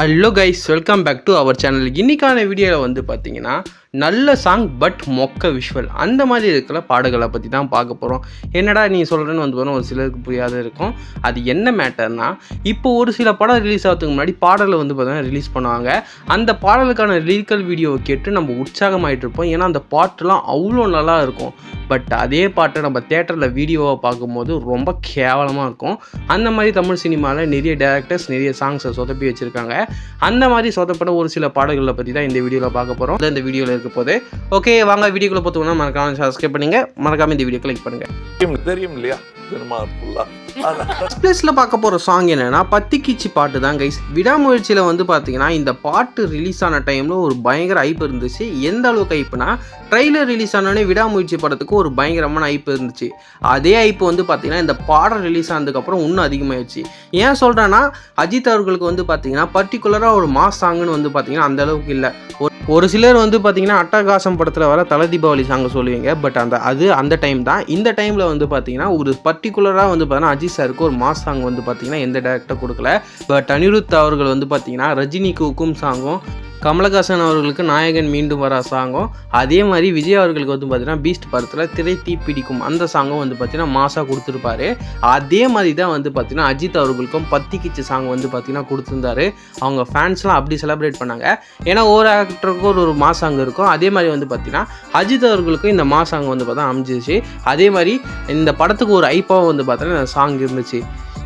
Hello guys welcome back to our channel இன்னைக்கான வீடியோவில் வந்து பார்த்தீங்கன்னா நல்ல சாங் பட் மொக்க விஷுவல் அந்த மாதிரி இருக்கிற பாடல்களை பற்றி தான் பார்க்க போகிறோம் என்னடா நீ சொல்கிறேன்னு வந்து போனால் ஒரு சிலருக்கு புரியாத இருக்கும். அது என்ன மேட்டர்னா இப்போ ஒரு சில படம் ரிலீஸ் ஆகிறதுக்கு முன்னாடி பாடலை வந்து பார்த்தீங்கன்னா ரிலீஸ் பண்ணுவாங்க. அந்த பாடலுக்கான லிரிக்கல் வீடியோவை கேட்டு நம்ம உற்சாகமாயிட்டு இருப்போம். ஏன்னா அந்த பாட்டுலாம் அவ்வளோ நல்லா இருக்கும். பட் அதே பாட்டை நம்ம தேட்டரில் வீடியோவை பார்க்கும்போது ரொம்ப கேவலமாக இருக்கும். அந்த மாதிரி தமிழ் சினிமாவில் நிறைய டேரக்டர்ஸ் நிறைய சாங்ஸை சொதப்பி வச்சுருக்காங்க. அந்த மாதிரி சொதப்பட ஒரு சில பாடல்களை பற்றி தான் இந்த வீடியோவில் பார்க்க போகிறோம் இந்த வீடியோவில் இருக்க போது. ஓகே வாங்க வீடியோக்குள்ள பார்த்தோம்னா மறக்காம சப்ஸ்கிரைப் பண்ணுங்க. மறக்காம இந்த வீடியோ கிளிக் பண்ணுங்க. தெரியும் இல்லையா? பிளேஸில் பார்க்க போகிற சாங் என்னன்னா பத்திக்கிச்சி பாட்டு தான் கைஸ் விடாமுயற்சியில் வந்து பார்த்தீங்கன்னா இந்த பாட்டு ரிலீஸ் ஆன டைமில் ஒரு பயங்கர ஐப்பு இருந்துச்சு. எந்த அளவுக்கு ஐப்புனா ட்ரெய்லர் ரிலீஸ் ஆனோடனே விடாமுயற்சி படத்துக்கு ஒரு பயங்கரமான ஐப்பு இருந்துச்சு. அதே ஐப்பு வந்து பார்த்தீங்கன்னா இந்த பாடம் ரிலீஸ் ஆனதுக்கப்புறம் இன்னும் அதிகமாகிடுச்சு ஏன் சொல்கிறேன்னா அஜித் அவர்களுக்கு வந்து பார்த்தீங்கன்னா பர்டிகுலராக ஒரு மாஸ் சாங்குன்னு வந்து பார்த்தீங்கன்னா அந்த அளவுக்கு இல்லை. ஒரு ஒரு சிலர் வந்து பார்த்தீங்கன்னா அட்டகாசம் படத்தில் வர தல தீபாவளி சாங் சொல்லுவீங்க பட் அந்த அது அந்த டைம் தான். இந்த டைமில் வந்து பார்த்தீங்கன்னா ஒரு பர்டிகுலராக வந்து பார்த்தீங்கன்னா அஜித் சாருக்கு ஒரு மாஸ் சாங் வந்து பார்த்தீங்கன்னா எந்த டேரக்டர் கொடுக்கல. பட் அனிருத் அவர்கள் வந்து பார்த்தீங்கன்னா ரஜினிக்கு உக்கும் சாங்கும் கமலஹாசன் அவர்களுக்கு நாயகன் மீண்டும் வர சாங்கும். அதே மாதிரி விஜய் அவர்களுக்கு வந்து பார்த்தீங்கன்னா பீஸ்ட் படத்தில் திரை தீ பிடிக்கும் அந்த சாங்கும் வந்து பார்த்தீங்கன்னா மாசாக கொடுத்துருப்பாரு. அதே மாதிரி தான் வந்து பார்த்தீங்கன்னா அஜித் அவர்களுக்கும் பத்தி கிச்சு சாங் வந்து பார்த்தீங்கன்னா கொடுத்துருந்தாரு. அவங்க ஃபேன்ஸ்லாம் அப்படி செலிப்ரேட் பண்ணாங்க. ஏன்னா ஒவ்வொரு ஆக்டருக்கும் ஒரு ஒரு மா சாங் இருக்கும். அதே மாதிரி வந்து பார்த்தீங்கன்னா அஜித் அவர்களுக்கும் இந்த மா சாங் வந்து பார்த்தா அமைஞ்சிச்சு அதே மாதிரி இந்த படத்துக்கு ஒரு ஐப்பாவும் வந்து பார்த்தீங்கன்னா இந்த சாங் இருந்துச்சு.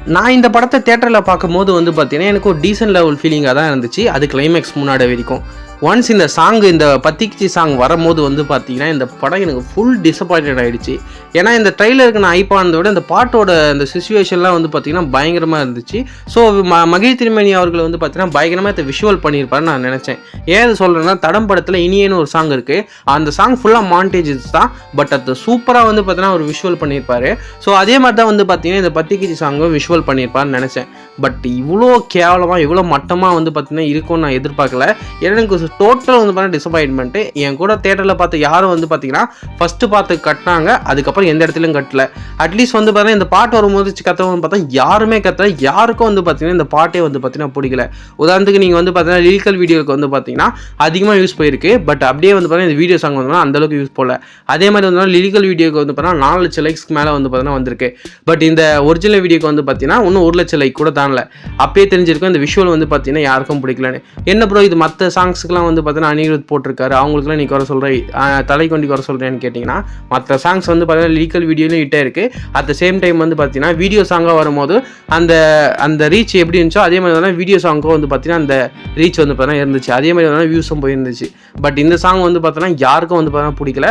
நான் இந்த படத்தை தேட்டரில் பார்க்கும்போது வந்து பார்த்தீங்கன்னா எனக்கு ஒரு டீசென்ட் லெவல் ஃபீலிங்காக தான் இருந்துச்சு. அது கிளைமேக்ஸ் முன்னாடி வரைக்கும். ஒன்ஸ் இந்த சாங் இந்த பத்திக்கிச்சி சாங் வரும்போது வந்து பார்த்தீங்கன்னா இந்த படம் எனக்கு ஃபுல் டிசப்பாயின்ட் ஆகிடுச்சு ஏன்னா இந்த ட்ரைலருக்கு நான் ஐப்பானதை விட இந்த பாட்டோட இந்த சுச்சுவேஷன்லாம் வந்து பார்த்தீங்கன்னா பயங்கரமாக இருந்துச்சு. ஸோ ம மகிழ் திருமணி அவர்கள் வந்து பார்த்தீங்கன்னா பயங்கரமாக இதை விஷுவல் பண்ணியிருப்பாருன்னு நான் நினச்சேன். ஏன் இது சொல்கிறேன்னா தடம் படத்தில் இனியேன்னு ஒரு சாங் இருக்குது அந்த சாங் ஃபுல்லாக மாண்டேஜஸ் தான். பட் அது சூப்பராக வந்து பார்த்தீங்கன்னா ஒரு விஷுவல் பண்ணியிருப்பார். ஸோ அதே மாதிரி தான் வந்து பார்த்தீங்கன்னா இந்த பத்திக்கிச்சி சாங்கும் விஷுவல் பண்ணியிருப்பாருன்னு நினச்சேன். பட் இவ்வளோ கேவலமாக இவ்வளோ மட்டமாக வந்து பார்த்தீங்கன்னா இருக்கும்னு நான் எதிர்பார்க்கல ஏன்னா எனக்கு டோட்டல் வந்து பார்த்தீங்கன்னா டிசப்பாயின்மெண்ட்டு என் கூட தேட்டரில் பார்த்து யாரும் வந்து பார்த்தீங்கன்னா ஃபஸ்ட்டு பார்த்து கட்டினாங்க அதுக்கப்புறம் எந்த இடத்துலையும் கட்டல அட்லீஸ்ட் வந்து பார்த்தீங்கன்னா இந்த பாட்டு வரும்போது கத்தவங்க பார்த்தா யாருமே கத்தல யாருக்கும் வந்து பார்த்தீங்கன்னா இந்த பாட்டே வந்து பார்த்தீங்கன்னா பிடிக்கல உதாரணத்துக்கு நீங்கள் வந்து பார்த்தீங்கன்னா லிரிக்கல் வீடியோக்கு வந்து பார்த்தீங்கன்னா அதிகமாக யூஸ் போயிருக்கு பட் அப்படியே வந்து பார்த்தீங்கன்னா இந்த வீடியோ சாங் வந்து அந்தளவுக்கு யூஸ் போகல அதே மாதிரி வந்து லிரிக்கல் வீடியோக்கு வந்து பார்த்தீங்கன்னா நாலு லட்சம் லைக்ஸ்க்கு மேலே வந்து பார்த்தீங்கன்னா வந்திருக்கு பட் இந்த ஒரிஜினல் வீடியோக்கு வந்து பார்த்தீங்கன்னா இன்னும் ஒரு லட்சம் லைக் கூட தானல அப்பயே தெரிஞ்சிருக்கும் இந்த விஷுவல் வந்து பார்த்தீங்கன்னா யாருக்கும் பிடிக்கலன்னு. என்ன ப்ரோ இது மற்ற சாங்ஸுக்குலாம் வந்து பார்த்தீங்கன்னா அனிருத் போட்டிருக்காரு. அவங்களுக்குலாம் நீ குறை சொல்கிற தலை கொண்டு குறை சொல்கிறேன்னு கேட்டிங்கன்னா மற்ற சாங்ஸ் வந்து பார்த்தீங்கன்னா லீக்கல் வீடியோலையும் இட்டே இருக்குது அட் த சேம் டைம் வந்து பார்த்தீங்கன்னா வீடியோ சாங்காக வரும்போது அந்த அந்த ரீச் எப்படி இருந்துச்சோ அதே மாதிரி தான் வீடியோ சாங்க்கும் வந்து பார்த்தீங்கன்னா அந்த ரீச் வந்து பார்த்தீங்கன்னா இருந்துச்சு. அதே மாதிரி வந்து வியூஸும் போயிருந்துச்சு. பட் இந்த சாங் வந்து பார்த்தோன்னா யாருக்கும் வந்து பார்த்தீங்கன்னா பிடிக்கல.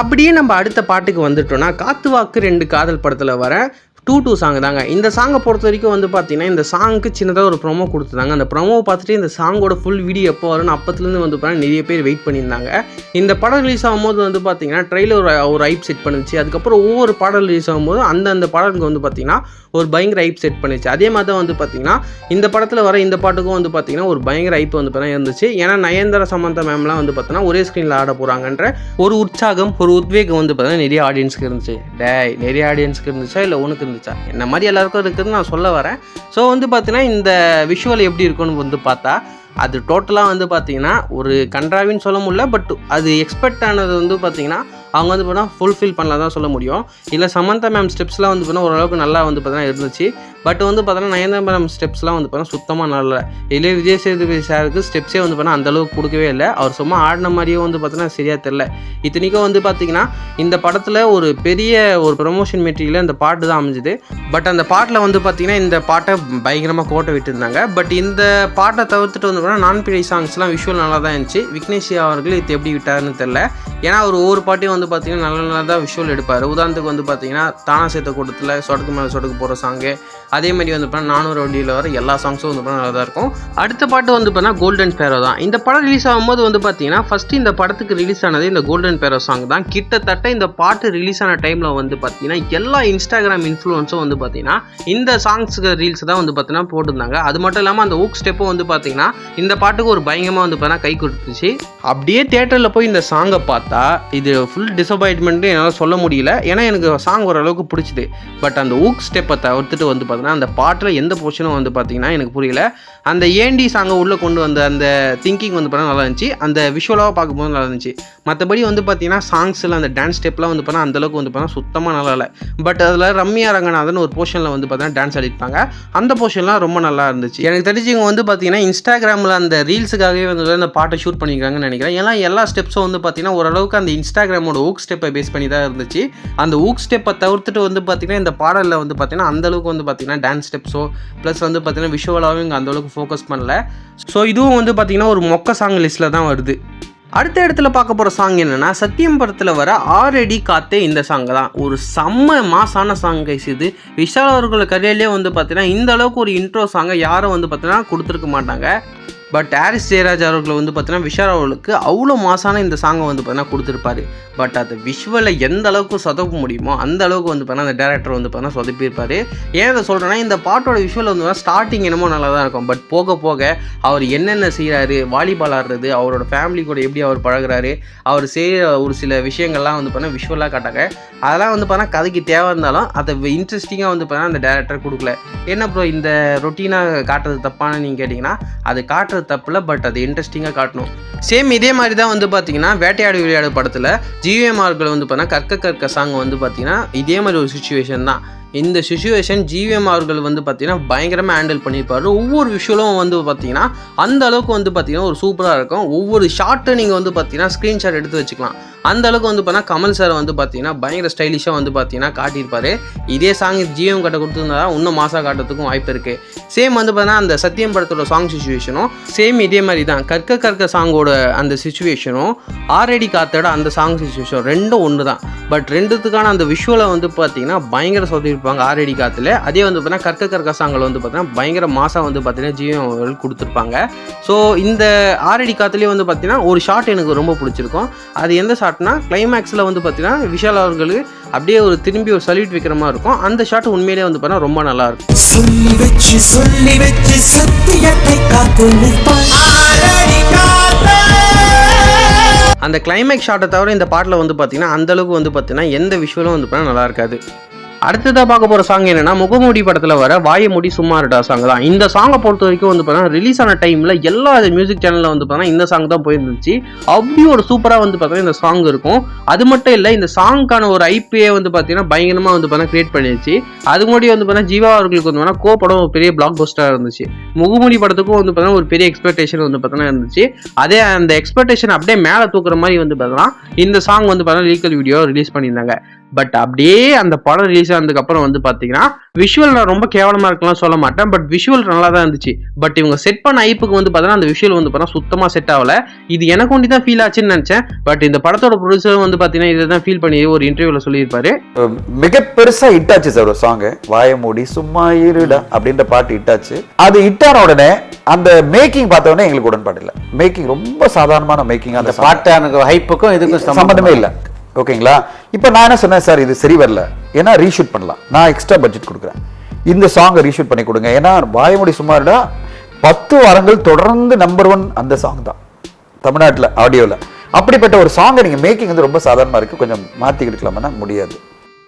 அப்படியே நம்ம அடுத்த பாட்டுக்கு வந்துட்டோம்னா காத்து வாக்கு ரெண்டு காதல் படத்தில் வர டூ டூ சாங் தாங்க. இந்த சாங்கை பொறுத்த வரைக்கும் வந்து பார்த்தீங்கன்னா இந்த சாங்க்கு சின்னதாக ஒரு ப்ரொமோ கொடுத்துருந்தாங்க அந்த ப்ரொமோவை பார்த்துட்டு இந்த சாங்கோட ஃபுல் வீடியோ எப்போ வரும்னு அப்பத்துலேருந்து வந்து பார்த்தீங்கன்னா நிறைய பேர் வெயிட் பண்ணியிருந்தாங்க. இந்த படம் ரிலீஸ் ஆகும்போது வந்து பார்த்தீங்கன்னா ட்ரெயிலர் ஒரு ஒரு ஐப் செட் பண்ணுச்சு. அதுக்கப்புறம் ஒவ்வொரு பாடல் ரிலீஸ் ஆகும்போது அந்த அந்த பாடலுக்கு வந்து பார்த்தீங்கன்னா ஒரு பயங்கர ஐப் செட் பண்ணுச்சு. அதே மாதிரி தான் வந்து பார்த்தீங்கன்னா இந்த படத்தில் வர இந்த பாட்டுக்கும் வந்து பார்த்தீங்கன்னா ஒரு பயங்கர ஐப் வந்து பார்த்தீங்கன்னா இருந்துச்சு. ஏன்னா நயன்தர சமந்தா மேம்லாம் வந்து பார்த்தீங்கன்னா ஒரே ஸ்க்ரீனில் ஆட போகிறாங்கன்ற ஒரு உற்சாகம் ஒரு உத்வேகம் வந்து பார்த்தீங்கன்னா நிறைய ஆடியன்ஸ்க்கு இருந்துச்சு. டே நிறைய ஆடியன்ஸ்க்கு இருந்துச்சா? இல்லை உனக்கு இருந்துச்சா என்ன மாதிரி எல்லாருக்கும் இருக்குதுன்னு நான் சொல்ல வரேன். ஸோ வந்து பார்த்தீங்கன்னா இந்த விஷுவல் எப்படி இருக்குன்னு வந்து பார்த்தா அது டோட்டலாக வந்து பார்த்தீங்கன்னா ஒரு கன்றாவின்னு சொல்ல முடியல பட் அது எக்ஸ்பெக்ட் ஆனது வந்து பார்த்தீங்கன்னா அவங்க வந்து பார்த்தா ஃபுல்ஃபில் பண்ணலாம் தான் சொல்ல முடியும். இல்லை சமந்தா மேம் ஸ்டெப்ஸ்லாம் வந்து பார்த்தீங்கன்னா ஓரளவுக்கு நல்லா வந்து பார்த்தீங்கன்னா இருந்துச்சு. பட் வந்து பார்த்தோன்னா நயன்தாரா ஸ்டெப்ஸ்லாம் வந்து பார்த்தீங்கன்னா சுத்தமாக நல்லா இல்லை. விஜய் சேதுபதி சாருக்கு ஸ்டெப்ஸே வந்து பார்த்தா அந்தளவுக்கு கொடுக்கவே இல்லை. அவர் சும்மா ஆடின மாதிரியே வந்து பார்த்தீங்கன்னா சரியாக தெரில இத்தனைக்கும் வந்து பார்த்தீங்கன்னா இந்த படத்தில் ஒரு பெரிய ஒரு ப்ரொமோஷன் மெட்டீரியல் இந்த பாட்டு தான் அமைஞ்சுது. பட் அந்த பாட்டில் வந்து பார்த்தீங்கன்னா இந்த பாட்டை பயங்கரமாக கோட்டை விட்டுருந்தாங்க. பட் இந்த பாட்டை தவிர்த்துட்டு வந்து பார்த்தீங்கன்னா நான் பிழை சாங்ஸ்லாம் விஷுவல் நல்லா தான் இருந்துச்சு. விக்னேஷ் அவர்கள் இது எப்படி விட்டாருன்னு தெரில ஏன்னா அவர் ஒவ்வொரு பாட்டையும் வந்து பார்த்தீங்கன்னா நல்ல நல்லா தான் விஷுவல் எடுப்பார். உதாரணத்துக்கு வந்து பார்த்தீங்கன்னா தானா சேர்த்த கூட்டத்தில் சொடக்கு மேலே சொடக்கு போகிற சாங்கு அதே மாதிரி வந்து பார்த்தீங்கன்னா நானூறு வண்டியில் வர எல்லா சாங்ஸும் வந்து பார்த்தீங்கன்னா நல்லா தான் இருக்கும் அடுத்த பாட்டு வந்து பார்த்தீங்கன்னா கோல்டன் பேரோ தான் இந்த படம் ரிலீஸ் ஆகும்போது வந்து பார்த்தீங்கன்னா ஃபஸ்ட்டு இந்த படத்துக்கு ரிலீஸ் ஆனது இந்த கோல்டன் பேரோ சாங் தான் கிட்டத்தட்ட இந்த பாட்டு ரிலீஸ் ஆன டைமில் வந்து பார்த்தீங்கன்னா எல்லா இன்ஸ்டாகிராம் இன்ஃப்ளூன்ஸும் வந்து பார்த்தீங்கன்னா இந்த சாங்ஸுக்கு ரீல்ஸ் தான் வந்து பார்த்தீங்கன்னா போட்டிருந்தாங்க அது மட்டும் இல்லாமல் அந்த ஊக் ஸ்டெப்பும் வந்து பார்த்தீங்கன்னா இந்த பாட்டுக்கு ஒரு பயங்கரமாக வந்து பார்த்தீங்கன்னா கை கொடுத்துச்சு அப்படியே தேட்டரில் போய் இந்த சாங்கை பார்த்தா இது ஃபுல் டிசப்பாயின்மெண்ட்டு என்னால் சொல்ல முடியல ஏன்னா எனக்கு சாங் ஓரளவுக்கு பிடிச்சிது பட் அந்த ஊக் ஸ்டெப்பை தவிர்த்துட்டு வந்து பார்த்தா பார்த்தீங்கன்னா அந்த பாட்டில் எந்த போர்ஷனும் வந்து பார்த்தீங்கன்னா எனக்கு புரியல. அந்த ஏண்டி சாங்கை உள்ளே கொண்டு வந்த அந்த திங்கிங் வந்து பார்த்தா நல்லா இருந்துச்சு. அந்த விஷுவலாக பார்க்கும்போது நல்லா இருந்துச்சு. மற்றபடி வந்து பார்த்தீங்கன்னா சாங்ஸில் அந்த டான்ஸ் ஸ்டெப்லாம் வந்து பார்த்தா அந்தளவுக்கு வந்து பார்த்தா சுத்தமாக நல்லா இல்லை. பட் அதில் ரம்யா ரங்கநாதன் ஒரு போர்ஷனில் வந்து பார்த்தீங்கன்னா டான்ஸ் ஆடிருப்பாங்க. அந்த போர்ஷன்லாம் ரொம்ப நல்லா இருந்துச்சு. எனக்கு தெரிஞ்சவங்க வந்து பார்த்தீங்கன்னா இன்ஸ்டாகிராமில் அந்த ரீல்ஸுக்காகவே வந்து அந்த பாட்டை ஷூட் பண்ணியிருக்காங்கன்னு நினைக்கிறேன். ஏன்னா எல்லா ஸ்டெப்ஸும் வந்து பார்த்தீங்கன்னா ஓரளவுக்கு அந்த இன்ஸ்டாகிராமோட ஊக் ஸ்டெப்பை பேஸ் பண்ணி தான் இருந்துச்சு. அந்த ஊக் ஸ்டெப்பை தவிர்த்துட்டு வந்து பார்த்தீங்கன்னா இந்த பாடலில் வந்து பார்த்தீங்கன்னா அந்த அளவுக்கு வந்து பார்த்தீங்கன்னா டான்ஸ் ஸ்டெப்ஸோ ப்ளஸ் வந்து பார்த்தீங்கன்னா விஷுவலாகவும் இங்கே அந்தளவுக்கு ஃபோக்கஸ் பண்ணல. ஸோ இதுவும் வந்து பார்த்திங்கன்னா ஒரு மொக்க சாங் லிஸ்ட்டில் தான் வருது. அடுத்த இடத்துல பார்க்க போகிற சாங் என்னென்னா சத்தியம் படத்தில் வர ஆறடி காத்தே இந்த சாங் தான். ஒரு செம்ம மாசான சாங் கைஸ் இது. விஷால் அவர்கள் கதையிலே வந்து பார்த்தீங்கன்னா இந்த அளவுக்கு ஒரு இன்ட்ரோ சாங்கை யாரும் வந்து பார்த்தீங்கன்னா கொடுத்துருக்க மாட்டாங்க. பட் ஹாரிஸ் ஜெயராஜ் அவர்களை வந்து பார்த்தீங்கன்னா விஷால் அவர்களுக்கு அவ்வளோ மாசான இந்த சாங்கை வந்து பார்த்தீங்கன்னா கொடுத்துருப்பாரு. பட் அது விஷுவலை எந்த அளவுக்கு சொதப்ப முடியுமோ அந்த அளவுக்கு வந்து பார்த்தீங்கன்னா அந்த டேரக்டர் வந்து பார்த்தீங்கன்னா சொதப்பியிருப்பார். ஏன் அதை சொல்கிறேன்னா இந்த பாட்டோட விஷுவல் வந்து ஸ்டார்டிங் என்னமோ நல்லா தான் இருக்கும். பட் போக போக அவர் என்னென்ன செய்கிறாரு வாலிபால் ஆடுறது அவரோட ஃபேமிலி கூட எப்படி அவர் பழகுறாரு அவர் செய்கிற ஒரு சில விஷயங்கள்லாம் வந்து பார்த்தீங்கன்னா விஷுவலாக காட்டாங்க. அதெல்லாம் வந்து பார்த்தீங்கன்னா கதைக்கு தேவை இருந்தாலும் அதை இன்ட்ரெஸ்டிங்காக வந்து பார்த்தீங்கன்னா அந்த டேரக்டர் கொடுக்கல. என்ன ப்ரோ இந்த ரொட்டீனாக காட்டுறது தப்பான நீங்கள் கேட்டிங்கன்னா அது காட்டுறது தப்பில்ல பட் அது இன்ட்ரெஸ்டிங்காக காட்டணும். சேம் இதே மாதிரி தான் வந்து பார்த்தீங்கன்னா வேட்டையாடு விளையாடு படத்தில் ஜிவிஎம்ஆர்கள் வந்து பார்த்தீங்கன்னா கற்க கற்க சாங் வந்து பார்த்தீங்கன்னா இதே மாதிரி ஒரு சுச்சுவேஷன் தான். இந்த சுச்சுவேஷன் ஜிவிஎம் அவர்கள் வந்து பார்த்தீங்கன்னா பயங்கரமாக ஹேண்டில் பண்ணியிருப்பாரு. ஒவ்வொரு விஷுவலும் வந்து பார்த்தீங்கன்னா அந்த அளவுக்கு வந்து பார்த்தீங்கன்னா ஒரு சூப்பராக இருக்கும். ஒவ்வொரு ஷார்ட்டை நீங்கள் வந்து பார்த்தீங்கன்னா ஸ்க்ரீன்ஷாட் எடுத்து வச்சுக்கலாம். அந்த அளவுக்கு வந்து பார்த்தீங்கன்னா கமல் சார் வந்து பார்த்தீங்கன்னா பயங்கர ஸ்டைலிஷாக வந்து பார்த்தீங்கன்னா காட்டியிருப்பார். இதே சாங் ஜிஎம் கட்ட கொடுத்துருந்தா இன்னும் மாசாக காட்டுறதுக்கும் வாய்ப்பு இருக்குது சேம் வந்து பார்த்தீங்கன்னா அந்த சத்தியம் படத்தோட சாங் சுச்சுவேஷனும் சேம் இதே மாதிரி தான். கற்க கற்க சாங்கோட அந்த சுச்சுவேஷனும் ஆரடி காத்தோட அந்த சாங் சுச்சுவேஷன் ரெண்டும் ஒன்று தான் பட் ரெண்டுத்துக்கான அந்த விஷுவலை வந்து பார்த்தீங்கன்னா பயங்கர சொதிருப்பாங்க ஆரடி காத்துல. அதே வந்து பார்த்தீங்கன்னா கற்க கற்க சாங்கில் வந்து பார்த்தீங்கன்னா பயங்கர மாதம் வந்து பார்த்தீங்கன்னா அவர்கள் கொடுத்துருப்பாங்க. ஸோ இந்த ஆரடி காத்துலேயே வந்து பார்த்தீங்கன்னா ஒரு ஷாட் எனக்கு ரொம்ப பிடிச்சிருக்கும். அது எந்த ஷாட்னா கிளைமேக்ஸில் வந்து பார்த்தீங்கன்னா விஷால் அவர்களுக்கு அப்படியே ஒரு திரும்பி ஒரு சல்யூட் வைக்கிற மாதிரி இருக்கும். அந்த ஷாட் உண்மையிலேயே வந்து பார்த்தீங்கன்னா ரொம்ப நல்லா இருக்கும். சொல்லி வச்சு சொல்லி வச்சு சத்தியத்தை காத்து அந்த கிளைமேக்ஸ் ஷாட்டை தவிர இந்த பாட்டில் வந்து பார்த்தீங்கன்னா அந்த அளவுக்கு வந்து பார்த்தீங்கன்னா எந்த விஷுவலும் வந்து பார்த்தீங்கன்னா நல்லா இருக்காது. அடுத்ததாக பார்க்க போகிற சாங் என்னன்னா முகமூடி படத்தில் வர வாயமுடி சும்மாருடா சும்மா சாங் தான் இந்த சாங்கை பொறுத்த வரைக்கும் வந்து பார்த்தீங்கன்னா ரிலீஸ் ஆன டைமில் எல்லா மியூசிக் சேனலில் வந்து பார்த்தீங்கன்னா இந்த சாங் தான் போயிருந்துச்சு அப்படி ஒரு சூப்பராக வந்து பார்த்தீங்கன்னா இந்த சாங் இருக்கும் அது மட்டும் இல்லை இந்த சாங்க்கான ஒரு ஐபிஏ வந்து பார்த்தீங்கன்னா பயங்கரமாக வந்து பார்த்தீங்கன்னா கிரியேட் பண்ணிடுச்சு அது முன்னாடி வந்து பார்த்தீங்கன்னா ஜீவா அவர்களுக்கு வந்து பார்த்தீங்கன்னா கோ படம் ஒரு பெரிய பிளாக் பஸ்டராக இருந்துச்சு முகமூடி படத்துக்கும் வந்து பார்த்தீங்கன்னா ஒரு பெரிய எக்ஸ்பெக்டேஷன் வந்து பார்த்தீங்கன்னா இருந்துச்சு அதே அந்த எக்ஸ்பெக்டேஷன் அப்படியே மேலே தூக்குற மாதிரி வந்து பார்த்தீங்கன்னா இந்த சாங் வந்து பார்த்தீங்கன்னா லீக்கல் வீடியோ ரிலீஸ் பண்ணியிருந்தாங்க பட் அப்படியே அந்த படம் ரிலீஸ் ஆனதுக்கப்புறம் வந்து பார்த்தீங்கன்னா விஷுவல் நான் ரொம்ப கேவலமாக இருக்கலாம் சொல்ல மாட்டேன். பட் விஷுவல் நல்லா தான் இருந்துச்சு. பட் இவங்க செட் பண்ண ஐப்புக்கு வந்து பார்த்தீங்கன்னா அந்த விஷுவல் வந்து பார்த்தீங்கன்னா சுத்தமாக செட் ஆகல. இது எனக்கு ஒண்டி தான் ஃபீல் ஆச்சுன்னு நினச்சேன். பட் இந்த படத்தோட ப்ரொடியூசர் வந்து பார்த்தீங்கன்னா இதை தான் ஃபீல் பண்ணி ஒரு இன்டர்வியூவில் சொல்லியிருப்பாரு. மிக பெருசா ஹிட் ஆச்சு சார் ஒரு சாங் வாய மூடி சும்மா இருடா அப்படின்ற பாட்டு ஹிட் ஆச்சு. அது ஹிட் ஆன உடனே அந்த மேக்கிங் பார்த்த உடனே எங்களுக்கு உடன்பாடு இல்ல. மேக்கிங் ரொம்ப சாதாரணமான மேக்கிங் அந்த அந்த பாட்டானுக்கு ஹைப்புக்கும் இதுக்கும் சம்பந்தமே இல்ல. ஓகேங்களா? இப்போ நான் என்ன சொன்னேன் சார் இது சரி வரல. ஏன்னா ரீஷூட் பண்ணலாம். நான் எக்ஸ்ட்ரா பட்ஜெட் கொடுக்குறேன். இந்த சாங்கை ரீஷூட் பண்ணி கொடுங்க. ஏன்னா வாயமுடி சுமார்டா பத்து வாரங்கள் தொடர்ந்து நம்பர் ஒன் அந்த சாங் தான். தமிழ்நாட்டில் ஆடியோவில் அப்படிப்பட்ட ஒரு சாங்கை நீங்கள் மேக்கிங் வந்து ரொம்ப சாதாரணமாக இருக்குது கொஞ்சம் மாற்றி எடுக்கலாம்னா முடியாது.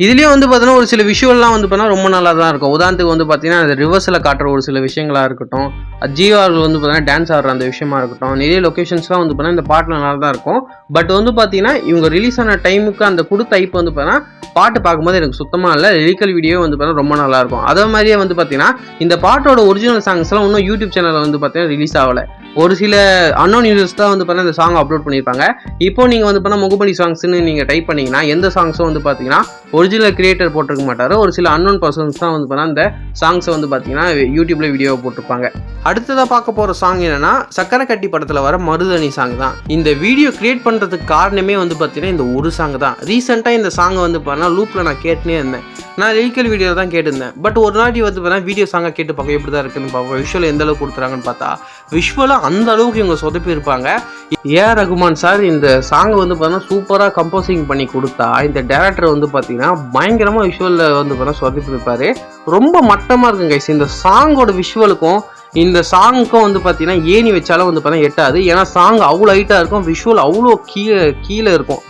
இதுலேயும் வந்து பார்த்தீங்கன்னா ஒரு சில விஷுவல்லாம் வந்து பார்த்தீங்கன்னா ரொம்ப நல்லா தான் இருக்கும் உதாரணத்துக்கு வந்து பார்த்தீங்கன்னா அது ரிவர்ஸில் காட்டுற ஒரு சில விஷயங்களாக இருக்கட்டும் ஜியோ வந்து பார்த்தீங்கன்னா டான்ஸ் ஆடுற அந்த விஷயமா இருக்கட்டும் நிறைய லொக்கேஷன்ஸ்லாம் வந்து பார்த்தீங்கன்னா இந்த பாட்டில் நல்லா தான் இருக்கும் பட் வந்து பார்த்தீங்கன்னா இவங்க ரிலீஸ் ஆன டைமுக்கு அந்த கொடுத்த ஐப்பு வந்து பார்த்தீங்கன்னா பாட்டு பார்க்கும்போது எனக்கு சுத்தமாக இல்லை லிரிக்கல் வீடியோ வந்து பார்த்தீங்கன்னா ரொம்ப நல்லா இருக்கும் அதே மாதிரியே வந்து பார்த்தீங்கன்னா இந்த பாட்டோட ஒரிஜினல் சாங்ஸ்லாம் இன்னும் யூடியூப் சேனலில் வந்து பார்த்தீங்கன்னா ரிலீஸ் ஆகலை ஒரு சில அன்னோன் யூசர்ஸ் தான் வந்து பார்த்தீங்கன்னா இந்த சாங் அப்லோட் பண்ணியிருப்பாங்க இப்போ நீங்கள் வந்து பார்த்தீங்கன்னா முகமணி சாங்ஸ்னு நீங்கள் டைப் பண்ணிங்கன்னா எந்த சாங்ஸும் வந்து பார்த்தீங்கன்னா ஒரிஜினல் கிரியேட்டர் போட்டிருக்க மாட்டார். ஒரு சில அன்னோன் பர்சன்ஸ் தான் வந்து பார்த்தா அந்த சாங்ஸை வந்து பார்த்தீங்கன்னா யூடியூப்ல வீடியோ போட்டிருப்பாங்க. அடுத்ததாக பார்க்க போகிற சாங் என்னன்னா சக்கரை கட்டி படத்தில் வர மருதணி சாங் தான். இந்த வீடியோ கிரியேட் பண்ணுறதுக்கு காரணமே வந்து பார்த்தீங்கன்னா இந்த ஒரு சாங் தான். ரீசெண்டாக இந்த சாங்கை வந்து பார்த்தீங்கன்னா லூப்பில் நான் கேட்டுனே இருந்தேன். நான் லிரிக்கல் வீடியோ தான் கேட்டிருந்தேன். பட் ஒரு நாட்டி வந்து பார்த்தீங்கன்னா வீடியோ சாங்கை கேட்டு பார்க்க எப்படி தான் இருக்குன்னு பார்ப்போம். விஷுவல் எந்த அளவுக்கு கொடுத்துறாங்கன்னு பார்த்தா விஷுவலாக அந்த அளவுக்கு இவங்க சொதப்பி இருப்பாங்க. ஏஆர் ரகுமான் சார் இந்த சாங்கை வந்து பார்த்தீங்கன்னா சூப்பராக கம்போசிங் பண்ணி கொடுத்தா இந்த டேரக்டர் வந்து பார்த்தீங்கன்னா பயங்கரமாக விஷுவலில் வந்து பார்த்தீங்கன்னா சொதப்பி இருப்பாரு ரொம்ப மட்டமாக இருக்குங்க கைஸ் இந்த சாங்கோட விஷுவலுக்கும் இந்த சாங்க்கும் வந்து பார்த்தீங்கன்னா ஏணி வச்சாலும் வந்து பார்த்தீங்கன்னா எட்டாது. ஏன்னா சாங் அவ்வளோ ஹைட்டாக இருக்கும் விஷுவல் அவ்வளோ கீழே கீழே இருக்கும்.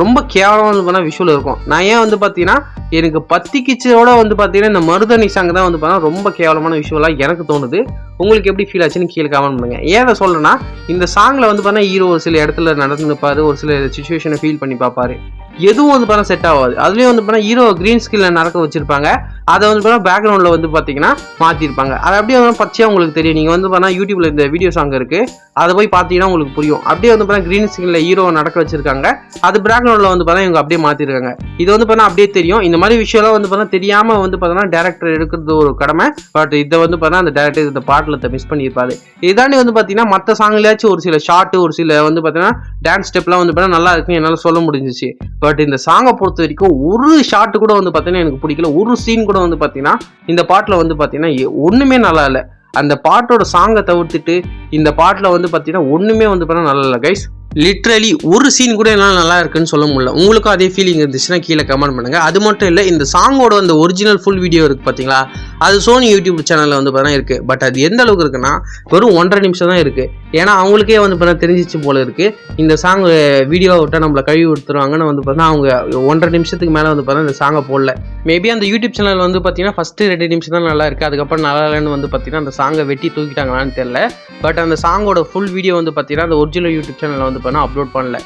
ரொம்ப கேவலமாக வந்து பார்த்தா விஷுவல் இருக்கும். நான் ஏன் வந்து பார்த்தீங்கன்னா எனக்கு பத்தி கிச்சோட வந்து பார்த்தீங்கன்னா இந்த மருதனி சாங் தான் வந்து பார்த்தீங்கன்னா ரொம்ப கேவலமான விஷுவலாக எனக்கு தோணுது. உங்களுக்கு எப்படி ஃபீல் ஆச்சுன்னு கீழே கமெண்ட் பண்ணுங்க. ஏன் அதை சொல்றேன்னா இந்த சாங்கில் வந்து பார்த்தீங்கன்னா ஹீரோ ஒரு சில இடத்துல நடந்துப்பாரு ஒரு சில சுச்சுவேஷனை ஃபீல் பண்ணி பார்ப்பாரு. எதுவும் வந்து பார்த்தா செட் ஆகாது. அதுலேயும் வந்து பார்த்தா ஹீரோ க்ரீன் ஸ்கில்ல நடக்க வச்சிருப்பாங்க. அதை வந்து பார்த்தா பேக்ரவுண்டில் வந்து பார்த்தீங்கன்னா மாற்றிருப்பாங்க அது அப்படியே வந்து பச்சையாக உங்களுக்கு தெரியும் நீங்கள் வந்து பார்த்தா யூடியூப்பில் இந்த வீடியோ சாங் இருக்குது அதை போய் பார்த்தீங்கன்னா உங்களுக்கு புரியும் அப்படியே வந்து பார்த்தா க்ரீன் ஸ்கிரீனில் ஹீரோ நடக்க வச்சிருக்காங்க அது பேக்ரவுண்டில் வந்து பார்த்தா இவங்க அப்படியே மாற்றிருக்காங்க இது வந்து பார்த்தா அப்படியே தெரியும் இந்த மாதிரி விஷயம்லாம் வந்து பார்த்தா தெரியாமல் வந்து பார்த்தோன்னா டேரக்டர் எடுக்கிறது ஒரு கடமை பட் இதை வந்து பார்த்தா அந்த டேரக்டர் இந்த பாட்டில் மிஸ் பண்ணியிருப்பாரு இதாண்டி வந்து பார்த்தீங்கன்னா மற்ற சாங்லயாச்சும் ஒரு சில ஷார்ட் ஒரு சில வந்து பார்த்தீங்கன்னா டான்ஸ் ஸ்டெப்லாம் வந்து பார்த்தா நல்லா இருக்குன்னு என்னால் சொல்ல முடிஞ்சிச்சு பட் இந்த சாங்கை பொறுத்த வரைக்கும் ஒரு ஷாட் கூட வந்து பார்த்தீங்கன்னா எனக்கு பிடிக்கல ஒரு சீன் கூட வந்து பார்த்தீங்கன்னா இந்த பாட்டில் வந்து பார்த்தீங்கன்னா ஒன்றுமே ஒண்ணுமே நல்லா இல்லை. அந்த பாட்டோட சாங்கை தவிர்த்துட்டு இந்த பாட்டில் வந்து பார்த்தீங்கன்னா ஒண்ணுமே வந்து பார்த்தீங்கன்னா நல்லா இல்லை. கைஸ் லிட்ரலி ஒரு சீன் கூட என்னால் நல்லா இருக்குன்னு சொல்ல முடியல. உங்களுக்கும் அதே ஃபீலிங் இருந்துச்சுன்னா கீழே கமெண்ட் பண்ணுங்கள் அது மட்டும் இல்லை இந்த சாங்கோட அந்த ஒரிஜினல் ஃபுல் வீடியோ இருக்குது பார்த்தீங்களா அது சோனி யூடியூப் சேனலில் வந்து பார்த்தீங்கன்னா இருக்குது பட் அது எந்த அளவுக்கு இருக்குன்னா வெறும் ஒன்றரை நிமிஷம் தான் இருக்குது ஏன்னா அவங்களுக்கே வந்து பார்த்தீங்கன்னா தெரிஞ்சிச்சு போல இருக்குது இந்த சாங் வீடியோவை விட்டால் நம்மளை கழுவி கொடுத்துருவாங்கன்னு வந்து பார்த்தீங்கன்னா அவங்க ஒன்றரை நிமிஷத்துக்கு மேலே வந்து பார்த்தீங்கன்னா இந்த சாங்கை போடல. மேபி அந்த யூடியூப் சேனல் வந்து பார்த்தீங்கன்னா ஃபஸ்ட்டு ரெண்டு நிமிஷம் தான் நல்லா இருக்குது அதுக்கப்புறம் நல்லா இல்லைன்னு வந்து பார்த்தீங்கன்னா அந்த சாங்கை வெட்டி தூக்கிட்டாங்களான்னு தெரில பட் அந்த சாங்கோட ஃபுல் வீடியோ வந்து பார்த்தீங்கன்னா அந்த ஒரிஜினல் யூடியூப் சேனலில் வந்து பார்த்தீங்கன்னா அப்லோட் பண்ணல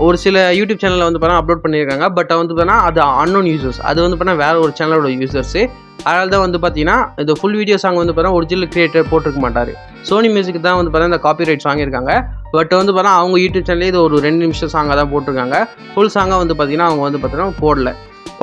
ஒரு சில யூடியூப் சேனலில் வந்து பார்த்தீங்கன்னா அப்லோட் பண்ணியிருக்காங்க பட் வந்து பார்த்தீங்கன்னா அது அன்னோன் யூசர்ஸ் அது வந்து பார்த்தீங்கன்னா வேறு ஒரு சேனலோட யூசர்ஸு அதனால தான் வந்து பார்த்தீங்கன்னா இந்த ஃபுல் வீடியோ சாங் வந்து பார்த்தீங்கன்னா ஒரிஜினல் கிரியேட்டர் போட்டிருக்க மாட்டார் சோனி மியூசிக் தான் வந்து பார்த்தீங்கன்னா இந்த காப்பிரைட் சாங் இருக்காங்க பட் வந்து பார்த்தீங்கன்னா அவங்க யூடியூப் சேனல்லே இது ஒரு ரெண்டு நிமிஷம் சாங்காக தான் போட்டிருக்காங்க ஃபுல் சாங்காக வந்து பார்த்தீங்கன்னா அவங்க வந்து பார்த்தீங்கன்னா போடல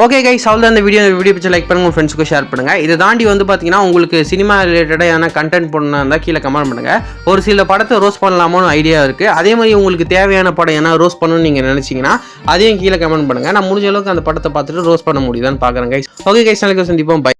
ஓகே கைஸ் அவ்வளோ அந்த வீடியோ வீடியோ பிடிச்ச லைக் பண்ணுங்கள் உங்கள் ஃப்ரெண்ட்ஸுக்கு ஷேர் பண்ணுங்கள் இதை தாண்டி வந்து பார்த்தீங்கன்னா உங்களுக்கு சினிமா ரிலேட்டடான எதனா கண்டென்ட் பண்ணணும் இருந்தால் கீழே கமெண்ட் பண்ணுங்க. ஒரு சில படத்தை ரோஸ் பண்ணலாமோன்னு ஐடியா இருக்குது அதே மாதிரி உங்களுக்கு தேவையான படம் ஏன்னா ரோஸ் பண்ணணும்னு நீங்கள் நினச்சிங்கன்னா அதையும் கீழே கமெண்ட் பண்ணுங்க. நான் முடிஞ்ச அளவுக்கு அந்த படத்தை பார்த்துட்டு ரோஸ் பண்ண முடியுதான்னு பார்க்குறேன் கைஸ் ஓகே கைஸ் நாளைக்கு சந்திப்போம். பை